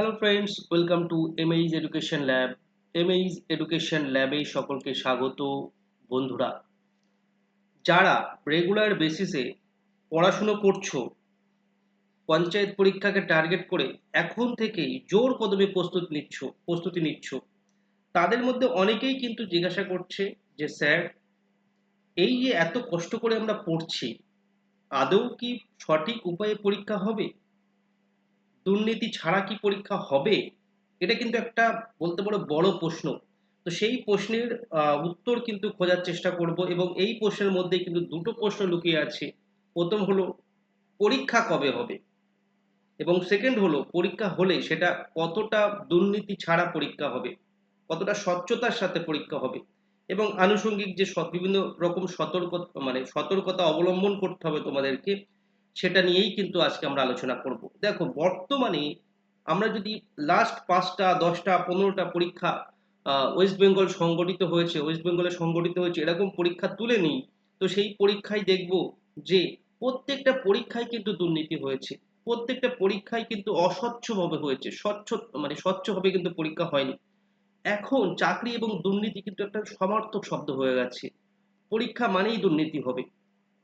Hello friends welcome to MH education lab MH education ল্যাবে সকলকে স্বাগত বন্ধুরা। যারা রেগুলার বেসিসে পড়াশুনো করছ, পঞ্চায়েত পরীক্ষাকে টার্গেট করে এখন থেকেই জোর কদমে প্রস্তুতি নিচ্ছ প্রস্তুতি নিচ্ছ, তাদের মধ্যে অনেকেই কিন্তু জিজ্ঞাসা করছে যে, স্যার, এই যে এত কষ্ট করে আমরা পড়ছি, আদৌ কি সঠিক উপায়ে পরীক্ষা হবে? দুর্নীতি ছাড়া কি পরীক্ষা হবে? এটা কিন্তু একটা বলতে পারো বড় প্রশ্ন। তো সেই প্রশ্নের উত্তর কিন্তু খোঁজার চেষ্টা করব এবং এই প্রশ্নের মধ্যে কিন্তু দুটো প্রশ্ন লুকিয়ে আছে। প্রথম হলো, পরীক্ষা কবে হবে? এবং সেকেন্ড হলো, পরীক্ষা হলে সেটা কতটা দুর্নীতি ছাড়া পরীক্ষা হবে? কতটা স্বচ্ছতার সাথে পরীক্ষা হবে? এবং আনুষঙ্গিক যে বিভিন্ন রকম সতর্ক মানে সতর্কতা অবলম্বন করতে হবে তোমাদেরকে। সেটা নিয়েই কিন্তু আজকে আমরা আলোচনা করব। দেখো বর্তমানে আমরা যদি লাস্ট পাঁচটা দশটা পনেরোটা পরীক্ষা ওয়েস্ট বেঙ্গল সংগঠিত হয়েছে ওয়েস্ট বেঙ্গলে সংগঠিত হয়েছে এরকম পরীক্ষা তুলে নিই তো সেই পরীক্ষায় দেখব যে প্রত্যেকটা পরীক্ষায় কিন্তু দুর্নীতি হয়েছে। প্রত্যেকটা পরীক্ষায় কিন্তু অস্বচ্ছভাবে হয়েছে স্বচ্ছ মানে স্বচ্ছভাবে কিন্তু পরীক্ষা হয়নি। এখন চাকরি এবং দুর্নীতি কিন্তু একটা সমার্থক শব্দ হয়ে গেছে। পরীক্ষা মানেই দুর্নীতি হবে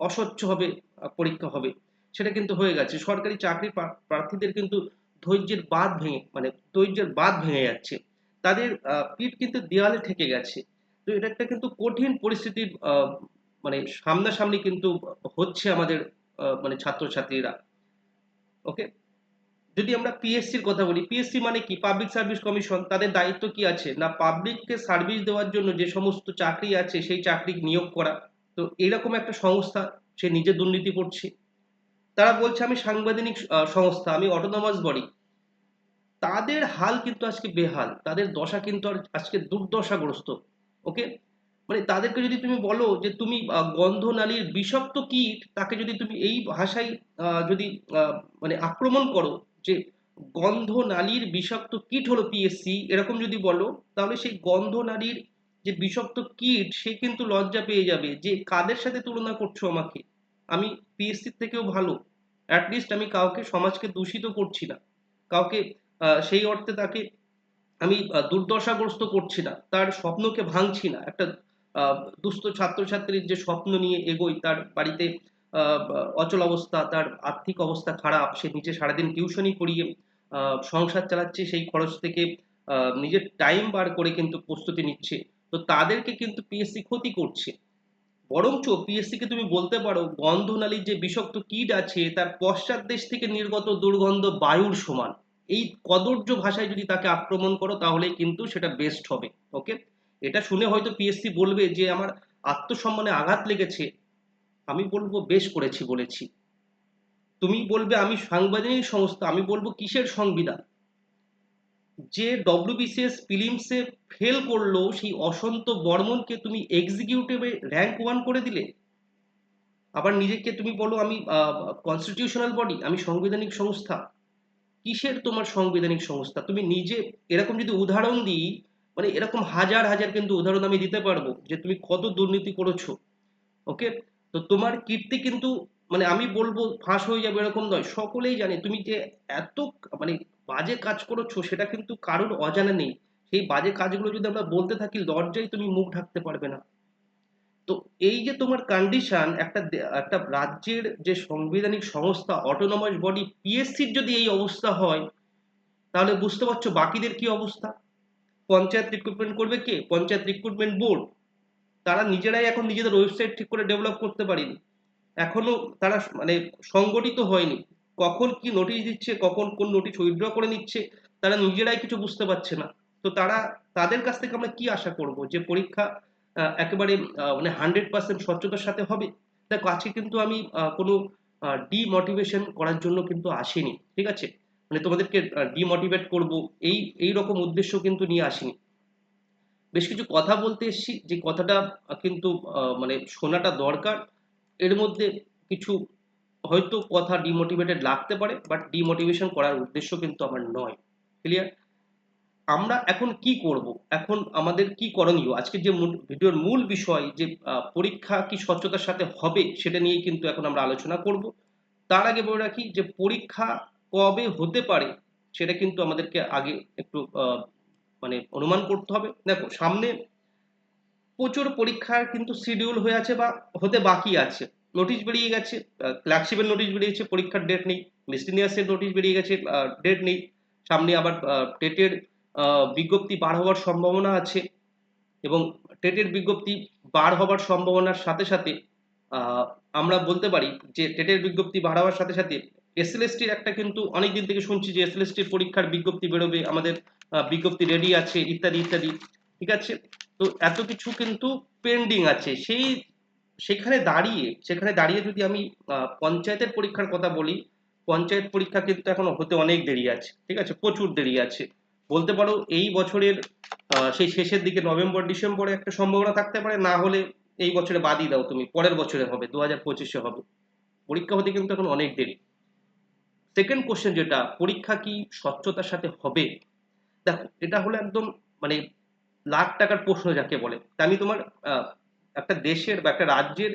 অস্বচ্ছভাবে আহ, পরীক্ষা হবে। সেটা কিন্তু হয়ে গেছে। সরকারি চাকরি প্রার্থীদের কিন্তু ধৈর্যের বাঁধ ভেঙে মানে ধৈর্যের বাঁধ ভেঙে যাচ্ছে। তাদের পিঠ কিন্তু দেওয়ালে ঠেকে গেছে। তো এটা একটা কিন্তু কঠিন পরিস্থিতির মানে সামনাসামনি কিন্তু হচ্ছে আমাদের মানে ছাত্রছাত্রীরা। ওকে? যদি আমরা পিএসসির কথা বলি, পিএসসি মানে কি? পাবলিক সার্ভিস কমিশন, তাদের দায়িত্ব কি আছে? না পাবলিককে সার্ভিস দেওয়ার জন্য যে সমস্ত চাকরি আছে, সেই চাকরি নিয়োগ করা? তো এরকম একটা সংস্থা, সে নিজে দুর্নীতি করছে। তারা বলছে, আমি সাংবিধানিক সংস্থা, আমি অটোনমাস বডি তাদের হাল কিন্তু আজকে বেহাল। তাদের দশা কিন্তু আজকে দুর্দশাগ্রস্ত। ওকে? মানে তাদেরকে যদি তুমি বলো যে তুমি গন্ধনালীর বিষাক্ত কীট, তাকে যদি তুমি এই ভাষায় যদি মানে আক্রমণ করো যে গন্ধনালীর বিষাক্ত কীট হলো পিএসসি এরকম যদি বলো, তাহলে সেই গন্ধনালীর যে বিষাক্ত কীট, সে কিন্তু লজ্জা পেয়ে যাবে যে কাদের সাথে তুলনা করছ আমাকে? আমি পিএসসি থেকেও ভালো। অ্যাটলিস্ট আমি কাউকে, সমাজকে দূষিত করছি না। কাউকে সেই অর্থে তাকে আমি দুর্দশাগ্রস্ত করছি না। তার স্বপ্নকে ভাঙছি না। একটা দুস্থ ছাত্রছাত্রীর যে স্বপ্ন নিয়ে এগোই, তার বাড়িতে অচল অবস্থা, তার আর্থিক অবস্থা খারাপ, সে নিজে সারাদিন টিউশনই করিয়ে সংসার চালাচ্ছে, সেই খরচ থেকে নিজের টাইম বার করে কিন্তু প্রস্তুতি নিচ্ছে। তো তাদেরকে কিন্তু পিএসসি ক্ষতি করছে। বরঞ্চ পিএসসি কে তুমি বলতে পারো, গন্ধনালীর যে বিষাক্ত কীট আছে, তার পশ্চাৎ দেশ থেকে নির্গত দুর্গন্ধ বায়ুর সমান। এই কদর্য ভাষায় যদি তাকে আক্রমণ করো তাহলে কিন্তু সেটা বেস্ট হবে ওকে এটা শুনে হয়তো পিএসসি বলবে যে, আমার আত্মসম্মানে আঘাত লেগেছে, আমি বলব বেশ করেছি বলেছি। তুমি বলবে, আমি সাংবিধানিক সংস্থা, আমি বলব কিসের সংবিধান? যে ডব্লিউবিসিএস ফিলিমসে ফেল করল, সেই অসন্ত বর্মনকে তুমি এক্সিকিউটিভে র্যাঙ্ক ওয়ান করে দিলে? আবার নিজেকে তুমি বলো, আমি কনস্টিটিউশনাল বডি আমি সাংবিধানিক সংস্থা। কিসের তোমার সাংবিধানিক সংস্থা? তুমি নিজে এরকম যদি উদাহরণ দিই মানে এরকম হাজার হাজার কিন্তু উদাহরণ আমি দিতে পারব যে তুমি কত দুর্নীতি করেছ। ওকে তো তোমার কীর্তি কিন্তু মানে আমি বলব ফাঁস হয়ে যাবে এরকম নয়। সকলেই জানে, তুমি যে এত মানে বাজে কাজ করেছ সেটা কিন্তু কারোর অজানা নেই। সেই বাজে কাজগুলো যদি আমরা বলতে থাকি, লজ্জায় তুমি মুখ ঢাকতে পারবে না। তো এই যে তোমার কন্ডিশন একটা একটা রাজ্যের যে সাংবিধানিক সংস্থা অটোনমাস বডি পিএসসির যদি এই অবস্থা হয়, তাহলে বুঝতে পারছ বাকিদের কি অবস্থা? পঞ্চায়েত রিক্রুটমেন্ট করবে কে? পঞ্চায়েত রিক্রুটমেন্ট বোর্ড তারা নিজেরাই এখন নিজেদের ওয়েবসাইট ঠিক করে ডেভেলপ করতে পারেনি। এখনও তারা মানে সংগঠিত হয়নি। কখন কি নোটিশ দিচ্ছে, কখন কোন নোটিশ উইথড্র করে নিচ্ছে, তারা নিজেরাই কিছু বুঝতে পারছে না। তো তারা, তাদের কাছ থেকে আমরা কি আশা করব যে পরীক্ষা একেবারে মানে হান্ড্রেড পার্সেন্ট স্বচ্ছতার সাথে হবে? দেখো, আজকে কিন্তু আমি কোনো ডিমোটিভেশন করার জন্য কিন্তু আসিনি, ঠিক আছে? মানে তোমাদেরকে ডিমোটিভেট করব, এই এই রকম উদ্দেশ্য কিন্তু নিয়ে আসিনি। বেশ কিছু কথা বলতে এসেছি, যে কথাটা কিন্তু মানে শোনাটা দরকার। এর মধ্যে কিছু হয়তো কথা ডিমোটিভেটেড লাগতে পারে বাট ডিমোটিভেশন করার উদ্দেশ্য কিন্তু আমার নয়। ক্লিয়ার আমরা এখন কি করব? এখন আমাদের কি করণীয়? আজকে যে ভিডিওর মূল বিষয় যে পরীক্ষা কি স্বচ্ছতার সাথে হবে সেটা নিয়ে কিন্তু এখন আমরা আলোচনা করব। তার আগে বলে রাখি যে, পরীক্ষা কবে হতে পারে সেটা কিন্তু আমাদেরকে আগে একটু মানে অনুমান করতে হবে। দেখো, সামনে প্রচুর পরীক্ষার কিন্তু শিডিউল হয়ে আছে বা হতে বাকি আছে। নোটিশ বেরিয়ে গেছে ক্লার্কশিপের নোটিশ বেরিয়েছে, পরীক্ষার ডেট নেই মিসলিনিয়াসের নোটিশ বেরিয়ে গেছে ডেট নেই। সামনে আবার টেটের বিজ্ঞপ্তি বার হওয়ার সম্ভাবনা আছে এবং টেটের বিজ্ঞপ্তি বার হওয়ার সম্ভাবনার সাথে সাথে আমরা বলতে পারি যে টেটের বিজ্ঞপ্তি বার হওয়ার সাথে সাথে এসএলএসটির একটা কিন্তু অনেক দিন থেকে শুনছি যে এসএলএসটির পরীক্ষার বিজ্ঞপ্তি বেরোবে, আমাদের বিজ্ঞপ্তি রেডি আছে, ইত্যাদি ইত্যাদি। ঠিক আছে? তো এত কিছু কিন্তু পেন্ডিং আছে। সেই, সেখানে দাঁড়িয়ে সেখানে দাঁড়িয়ে যদি আমি পঞ্চায়েতের পরীক্ষার কথা বলি, পঞ্চায়েত পরীক্ষা কিন্তু এখন হতে অনেক দেরি আছে, ঠিক আছে? প্রচুর দেরি আছে। বলতে পারো এই বছরের সেই শেষের দিকে নভেম্বর, ডিসেম্বরে একটা সম্ভাবনা থাকতে পারে, না হলে এই বছরে বাদই দাও তুমি, পরের বছরে হবে, দু হাজার পঁচিশে হবে। পরীক্ষা হতে কিন্তু এখন অনেক দেরি। সেকেন্ড কোশ্চেন যেটা, পরীক্ষা কি স্বচ্ছতার সাথে হবে? দেখো, এটা হলো একদম মানে লাখ টাকার প্রশ্ন যাকে বলে আমি তোমার একটা দেশের বা একটা রাজ্যের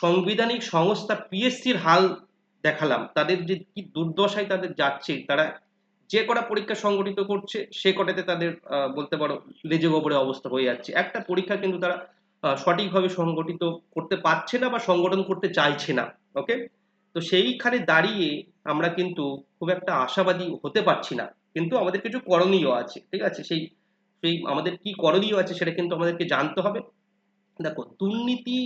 সাংবিধানিক সংস্থা পিএসসির হাল দেখালাম। তাদের যে কি দুর্দশায় তাদের যাচ্ছে, তারা যে কটা পরীক্ষা সংগঠিত করছে, সে কটাতে তাদের বলতে পারো লেজে গোবরে অবস্থা হয়ে যাচ্ছে। একটা পরীক্ষা কিন্তু তারা সঠিকভাবে সংগঠিত করতে পারছে না বা সংগঠন করতে চাইছে না ওকে তো সেইখানে দাঁড়িয়ে আমরা কিন্তু খুব একটা আশাবাদী হতে পারছি না। কিন্তু আমাদের কিছু করণীয় আছে, ঠিক আছে? সেই সেই আমাদের কি করণীয় আছে সেটা কিন্তু আমাদেরকে জানতে হবে। দেখো, দুর্নীতি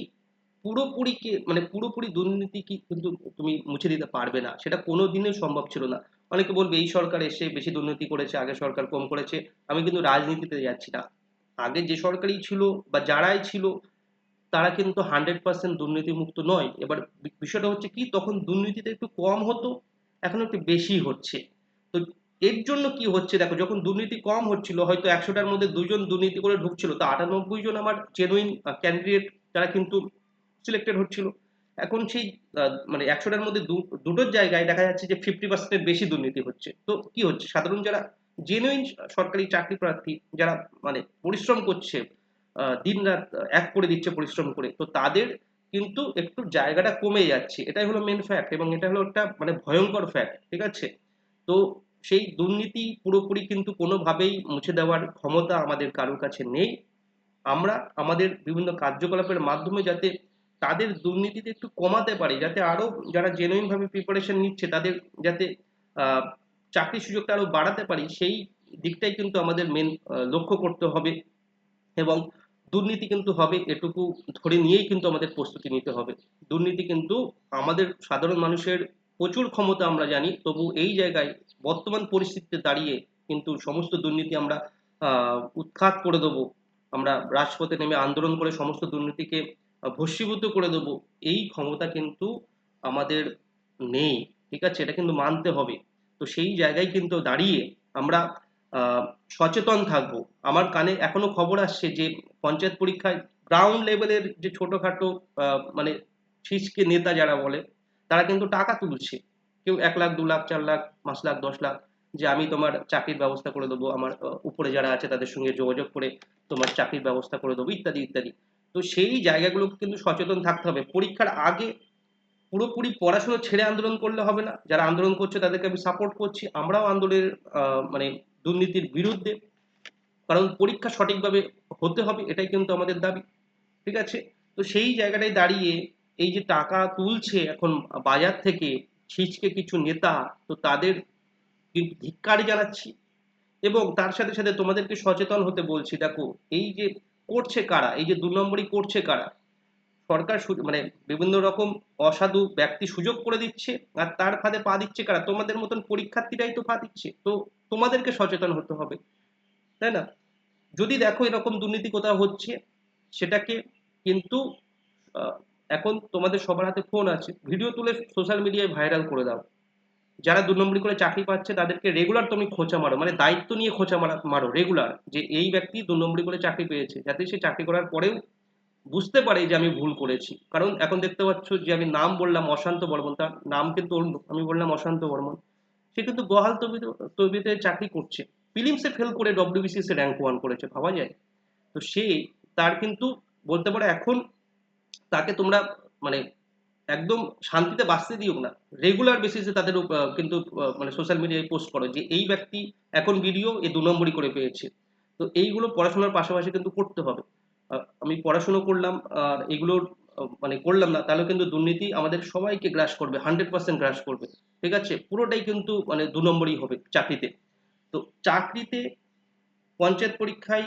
পুরোপুরি মানে পুরোপুরি দুর্নীতি কি কিন্তু তুমি মুছে দিতে পারবে না, সেটা কোনো দিনই সম্ভব ছিল না। অনেকে বলবে, এই সরকার এসে বেশি দুর্নীতি করেছে, আগে সরকার কম করেছে, আমি কিন্তু রাজনীতিতে যাচ্ছি না। আগে যে সরকারই ছিল বা যারাই ছিল, তারা কিন্তু হান্ড্রেড পার্সেন্ট দুর্নীতিমুক্ত নয়। এবার বিষয়টা হচ্ছে কি, তখন দুর্নীতিটা একটু কম হতো, এখন একটু বেশি হচ্ছে। তো এর জন্য কি হচ্ছে? দেখো, যখন দুর্নীতি কম হচ্ছিল, হয়তো একশোটার মধ্যে দুজন দুর্নীতি করে ঢুকছিল, তো আটানব্বই জন আমার জেনুইন ক্যান্ডিডেট তারা কিন্তু সিলেক্টেড হচ্ছিল। এখন সেই মানে একশোটার মধ্যে দুটোর জায়গায় দেখা যাচ্ছে যে ফিফটি পার্সেন্টের বেশি দুর্নীতি হচ্ছে। তো কি হচ্ছে? সাধারণ যারা জেনুইন সরকারি চাকরি প্রার্থী, যারা মানে পরিশ্রম করছে দিন রাত এক করে দিচ্ছে পরিশ্রম করে, তো তাদের কিন্তু একটু জায়গাটা কমে যাচ্ছে। এটাই হলো মেন ফ্যাক্ট এবং এটা হলো একটা মানে ভয়ঙ্কর ফ্যাক্ট ঠিক আছে? তো সেই দুর্নীতি পুরোপুরি কিন্তু কোনোভাবেই মুছে দেওয়ার ক্ষমতা আমাদের কারোর কাছে নেই। আমরা আমাদের বিভিন্ন কার্যকলাপের মাধ্যমে যাতে তাদের দুর্নীতিতে একটু কমাতে পারি, যাতে আরও যারা জেনুইন ভাবে প্রিপারেশন নিচ্ছে তাদের যাতে চাকরির সুযোগটা আরও বাড়াতে পারি, সেই দিকটাই কিন্তু আমাদের মেন লক্ষ্য করতে হবে এবং দুর্নীতি কিন্তু হবে এটুকু ধরে নিয়েই কিন্তু আমাদের প্রস্তুতি নিতে হবে। দুর্নীতি কিন্তু আমাদের সাধারণ মানুষের প্রচুর ক্ষমতা আমরা জানি, তবু এই জায়গায় বর্তমান পরিস্থিতিতে দাঁড়িয়ে কিন্তু সমস্ত দুর্নীতি আমরা উৎখাত করে দেবো, আমরা রাজপথে নেমে আন্দোলন করে সমস্ত দুর্নীতিকে ভস্মীভূত করে দেবো, এই ক্ষমতা কিন্তু আমাদের নেই, ঠিক আছে? এটা কিন্তু মানতে হবে। তো সেই জায়গায় কিন্তু দাঁড়িয়ে আমরা সচেতন থাকব। আমার কানে এখনও খবর আসছে যে পঞ্চায়েত পরীক্ষায় গ্রাউন্ড লেভেলের যে ছোটখাটো মানে ছিচকে নেতা যারা বলে তারা কিন্তু টাকা তুলছে। কেউ এক লাখ, দু লাখ, চার লাখ, পাঁচ লাখ, দশ লাখ যে আমি তোমার চাকরির ব্যবস্থা করে দেবো, আমার উপরে যারা আছে তাদের সঙ্গে যোগাযোগ করে তোমার চাকরির ব্যবস্থা করে দেবো, ইত্যাদি ইত্যাদি। তো সেই জায়গাগুলোকে কিন্তু সচেতন থাকতে হবে। পরীক্ষার আগে পুরোপুরি পড়াশোনা ছেড়ে আন্দোলন করলে হবে না। যারা আন্দোলন করছে তাদেরকে আমি সাপোর্ট করছি। আমরাও আন্দোলনের মানে দুর্নীতির বিরুদ্ধে। কারণ পরীক্ষা সঠিকভাবে হতে হবে, এটাই কিন্তু আমাদের দাবি। ঠিক আছে? তো সেই জায়গাটায় দাঁড়িয়ে এই যে টাকা তুলছে এখন বাজার থেকে ছিচকে কিছু নেতা, তো তাদের কিন্তু ধিক্কার জানাচ্ছি। এবং তার সাথে সাথে তোমাদেরকে সচেতন হতে বলছি, দেখো, এই যে করছে কারা, এই যে দু নম্বরই করছে কারা? সরকার মানে বিভিন্ন রকম অসাধু ব্যক্তি সুযোগ করে দিচ্ছে, আর তার ফাঁদে পা দিচ্ছে কারা? তোমাদের মতন পরীক্ষার্থীরাই তো পা দিচ্ছে, তো তোমাদেরকে সচেতন হতে হবে, তাই না? যদি দেখো এরকম দুর্নীতি কোথাও হচ্ছে, সেটাকে কিন্তু এখন তোমাদের সবার হাতে ফোন আছে। ভিডিও তুলে সোশ্যাল মিডিয়ায় ভাইরাল করে দাও। যারা দু নম্বরী করে চাকরি পাচ্ছে, তাদেরকে রেগুলার তুমি খোঁচা মারো। মানে দায়িত্ব নিয়ে খোঁচা মারা, মারো রেগুলার যে এই ব্যক্তি দু নম্বরী করে চাকরি পেয়েছে, যাতে সে চাকরি করার পরেও বুঝতে পারে যে আমি ভুল করেছি। কারণ এখন দেখতে পাচ্ছ যে আমি নাম বললাম অশান্ত বর্মন, তার নাম কিন্তু আমি বললাম অশান্ত বর্মন। সে কিন্তু তবিতে তবিতে চাকরি করছে। ফিলিমসে ফেল করে ডব্লিউবিসিএস র্যাঙ্ক ওয়ান করেছে, ভাবা যায়। তো সে, তার কিন্তু বলতে পারো এখন তাকে তোমরা মানে একদম শান্তিতে বাঁচতে দিও না। রেগুলার বেসিসে তাদের কিন্তু মানে সোশ্যাল মিডিয়ায় পোস্ট করো যে এই ব্যক্তি এখন ভিডিও এ দু নম্বরই করে পেয়েছে। তো এইগুলো পড়াশোনার পাশাপাশি কিন্তু করতে হবে। আমি পড়াশুনো করলাম আর এগুলোর আহ, মানে করলাম না তাহলে কিন্তু দুর্নীতি আমাদের সবাইকে গ্রাস করবে হান্ড্রেড পার্সেন্ট গ্রাস করবে। ঠিক আছে? পুরোটাই কিন্তু মানে দু নম্বরই হবে চাকরিতে। তো চাকরিতে পঞ্চায়েত পরীক্ষায়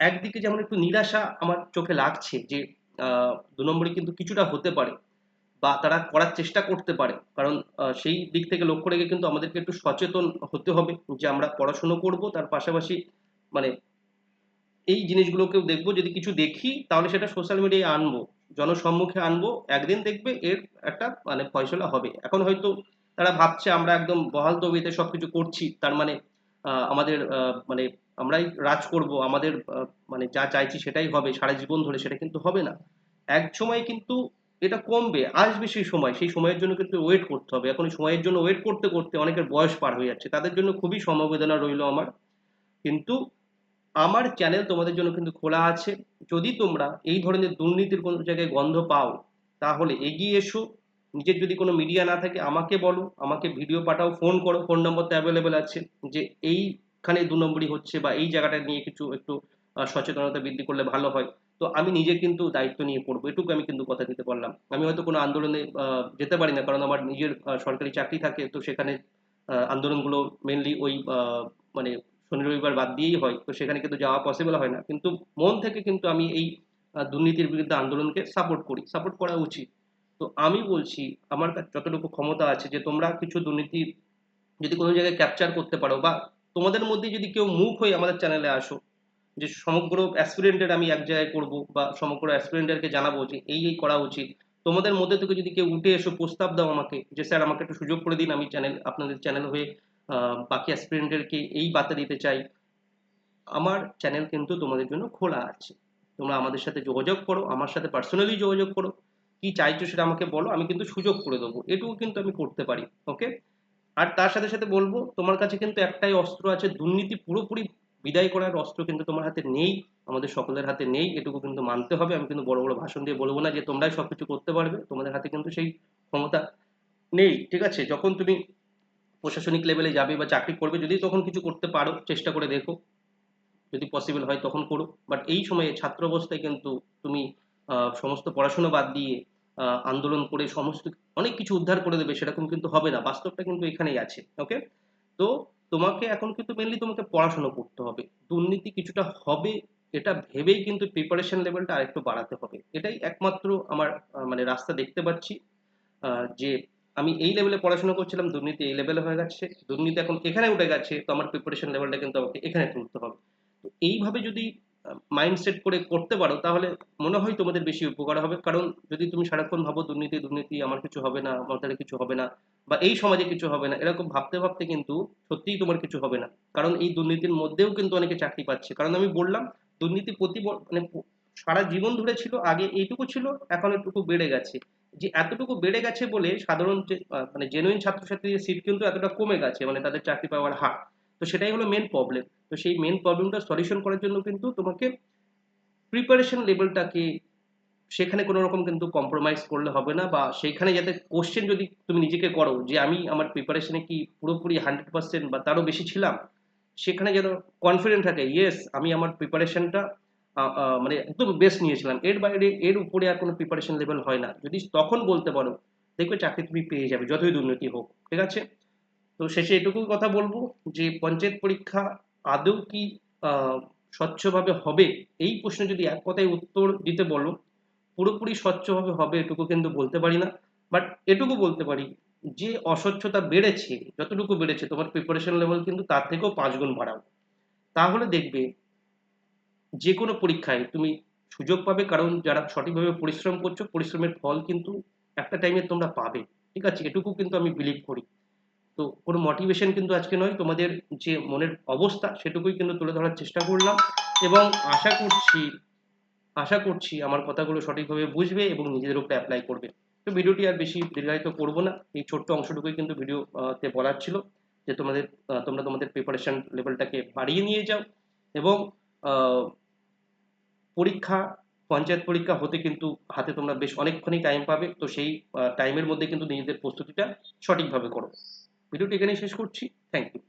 একদিকে যেমন একটু নিরাশা আমার চোখে লাগছে যে দু নম্বরে কিন্তু কিছুটা হতে পারে বা তারা করার চেষ্টা করতে পারে। কারণ সেই দিক থেকে লক্ষ্য রেখে কিন্তু আমাদেরকে একটু সচেতন হতে হবে যে আমরা পড়াশুনো করব, তার পাশাপাশি মানে এই জিনিসগুলোকেও দেখব, যদি কিছু দেখি তাহলে সেটা সোশ্যাল মিডিয়ায় আনব, জনসম্মুখে আনব, একদিন দেখবে এর একটা মানে ফয়সলা হবে। এখন হয়তো তারা ভাবছে আমরা একদম বহাল তবিতে সবকিছু করছি, তার মানে আমাদের মানে আমরাই রাজ করব, আমাদের মানে যা চাইছি সেটাই হবে, সারা জীবন ধরে সেটা কিন্তু হবে না। এক সময় কিন্তু এটা কমবে, আসবে সেই সময়, সেই সময়ের জন্য কিন্তু ওয়েট করতে হবে। এখন সময়ের জন্য ওয়েট করতে করতে অনেকের বয়স পার হয়ে যাচ্ছে, তাদের জন্য খুবই সমবেদনা রইল আমার। কিন্তু আমার চ্যানেল তোমাদের জন্য কিন্তু খোলা আছে। যদি তোমরা এই ধরনের দুর্নীতির কোনো জায়গায় গন্ধ পাও, তাহলে এগিয়ে এসো। নিজের যদি কোনো মিডিয়া না থাকে, আমাকে বলো, আমাকে ভিডিও পাঠাও ফোন করো ফোন নম্বর তো অ্যাভেলেবেল আছে। যে এইখানে দু নম্বরই হচ্ছে বা এই জায়গাটা নিয়ে কিছু একটু সচেতনতা বৃদ্ধি করলে ভালো হয়। তো আমি নিজে কিন্তু দায়িত্ব নিয়ে পড়ব, এটুকু আমি কিন্তু কথা দিতে পারলাম। আমি হয়তো কোনো আন্দোলনে যেতে পারি না, কারণ আমার নিজের সরকারি চাকরি থাকে, তো সেখানে আন্দোলনগুলো মেনলি ওই মানে শনি রবিবার বাদ দিয়েই হয়, তো সেখানে কিন্তু যাওয়া পসিবল হয় না। কিন্তু মন থেকে কিন্তু আমি এই দুর্নীতির বিরুদ্ধে আন্দোলনকে সাপোর্ট করি। সাপোর্ট করা উচিত। তো আমি বলছি, আমার কাছে যতটুকু ক্ষমতা আছে যে তোমরা কিছু দুর্নীতি যদি কোনো জায়গায় ক্যাপচার করতে পারো বা তোমাদের মধ্যে যদি কেউ মুখ হয়ে আমাদের চ্যানেলে আসো, যে সমগ্র অ্যাসপিরেন্টের আমি এক জায়গায় করব বা সমগ্র অ্যাসপিরেন্টারকে জানাব যে এই এই করা উচিত, তোমাদের মধ্যে থেকে যদি কেউ উঠে এসো প্রস্তাব দাও আমাকে যে, স্যার, আমাকে একটু সুযোগ করে দিন, আমি চ্যানেল আপনাদের চ্যানেল হয়ে বাকি অ্যাসপিরেন্টেরকে এই বার্তা দিতে চাই। আমার চ্যানেল কিন্তু তোমাদের জন্য খোলা আছে। তোমরা আমাদের সাথে যোগাযোগ করো, আমার সাথে পার্সোনালি যোগাযোগ করো। কি চাইছো সেটা আমাকে বলো, আমি কিন্তু সুযোগ করে দেবো। এটুকু কিন্তু আমি করতে পারি ওকে আর তার সাথে সাথে বলব, তোমার কাছে কিন্তু একটাই অস্ত্র আছে, দুর্নীতি পুরোপুরি বিদায় করার অস্ত্র কিন্তু তোমার হাতে নেই, আমাদের সকলের হাতে নেই, এটুকু কিন্তু মানতে হবে, আমি কিন্তু বড় বড় ভাষণ দিয়ে বলব না যে তোমরাই সবকিছু করতে পারবে, তোমাদের হাতে কিন্তু সেই ক্ষমতা নেই, ঠিক আছে? যখন তুমি প্রশাসনিক লেভেলে যাবে বা চাকরি করবে, যদি তখন কিছু করতে পারো, চেষ্টা করে দেখো, যদি পসিবল হয় তখন করো বাট এই সময়ে ছাত্র অবস্থায় কিন্তু তুমি সমস্ত পড়াশোনা বাদ দিয়ে আন্দোলন করে সমস্ত অনেক কিছু উদ্ধার করে দেবে, সেরকম কিন্তু হবে না। বাস্তবটা কিন্তু এখানেই আছে ওকে তো তোমাকে এখন কিন্তু মেনলি তোমাকে পড়াশোনা করতে হবে। দুর্নীতি কিছুটা হবে, এটা ভেবেই কিন্তু প্রিপারেশন লেভেলটা আরেকটু বাড়াতে হবে। এটাই একমাত্র আমার মানে রাস্তা দেখতে পাচ্ছি যে আমি এই লেভেলে পড়াশোনা করছিলাম, দুর্নীতি এই লেভেলে হয়ে গেছে। দুর্নীতি এখন এখানে উঠে গেছে, তো আমার প্রিপারেশন লেভেলটা কিন্তু আমাকে এখানে তুলতে হবে। তো এইভাবে যদি মাইন্ডসেট করে করতে পারো, তাহলে মনে হয় তোমাদের বেশি উপকার হবে। কারণ যদি তুমি সারাক্ষণ ভাবো দুর্নীতি দুর্নীতি আমার কিছু হবে না, আমার দ্বারা কিছু হবে না, বা এই সমাজে কিছু হবে না, এরকম ভাবতে ভাবতে কিন্তু সত্যিই তোমার কিছু হবে না। কারণ এই দুর্নীতির মধ্যেও কিন্তু অনেকে চাকরি পাচ্ছে। কারণ আমি বললাম, দুর্নীতি প্রতি মানে সারা জীবন ধরে ছিল, আগে এইটুকু ছিল, এখন একটুকু বেড়ে গেছে। যে এতটুকু বেড়ে গেছে বলে সাধারণ মানে জেনুইন ছাত্রছাত্রীদের সিট কিন্তু এতটা কমে গেছে মানে তাদের চাকরি পাওয়ার হার। তো সেটাই হলো মেন প্রবলেম তো সেই মেন প্রবলেমটা সলিউশন করার জন্য কিন্তু তোমাকে প্রিপারেশন লেভেলটাকে সেখানে কোনো রকম কিন্তু কম্প্রোমাইজ করলে হবে না বা সেইখানে যাতে কোশ্চেন যদি তুমি নিজেকে করো যে আমি আমার প্রিপারেশনে কি পুরোপুরি হান্ড্রেড পার্সেন্ট বা তারও বেশি ছিলাম, সেখানে যেন কনফিডেন্ট থাকে ইয়েস আমি আমার প্রিপারেশনটা মানে একদম বেস্ট নিয়েছিলাম। এর বাইরে, এর উপরে আর কোনো প্রিপারেশন লেভেল হয় না। যদি তখন বলতে পারো, দেখবে চাকরি তুমি পেয়ে যাবে, যতই দুর্নীতি হোক, ঠিক আছে? তো শেষে এটুকু কথা বলব যে পঞ্চায়েত পরীক্ষা আদৌ কি স্বচ্ছভাবে হবে? এই প্রশ্ন যদি এক কথায় উত্তর দিতে বলো, পুরোপুরি স্বচ্ছভাবে হবে এটুকু কিন্তু বলতে পারি না। বাট এটুকু বলতে পারি যে অস্বচ্ছতা বেড়েছে, যতটুকু বেড়েছে, তোমার প্রিপারেশন লেভেল কিন্তু তার থেকেও পাঁচ গুণ বাড়াও। তাহলে দেখবে যে কোনো পরীক্ষায় তুমি সুযোগ পাবে, কারণ যারা সঠিকভাবে পরিশ্রম করছ, পরিশ্রমের ফল কিন্তু একটা টাইমে তোমরা পাবে। ঠিক আছে, এটুকু কিন্তু আমি বিলিভ করি। তো কোনো মোটিভেশন কিন্তু আজকে নয়। তোমাদের যে মনের অবস্থা সেটুকুই কিন্তু তুলে ধরার চেষ্টা করলাম এবং আশা করছি আশা করছি আমার কথাগুলো সঠিকভাবে বুঝবে এবং নিজেদের উপরে অ্যাপ্লাই করবে। তো ভিডিওটি আর বেশি দীর্ঘায়িত করব না। এই ছোট্ট অংশটুকুই কিন্তু ভিডিওতে বলার ছিল যে তোমাদের তোমরা তোমাদের প্রিপারেশন লেভেলটাকে বাড়িয়ে নিয়ে যাও এবং পরীক্ষা, পঞ্চায়েত পরীক্ষা হতে কিন্তু হাতে তোমরা বেশ অনেকক্ষণই টাইম পাবে। তো সেই টাইমের মধ্যে কিন্তু নিজেদের প্রস্তুতিটা সঠিকভাবে করো। ভিডিওটি এখানেই শেষ করছি। Thank you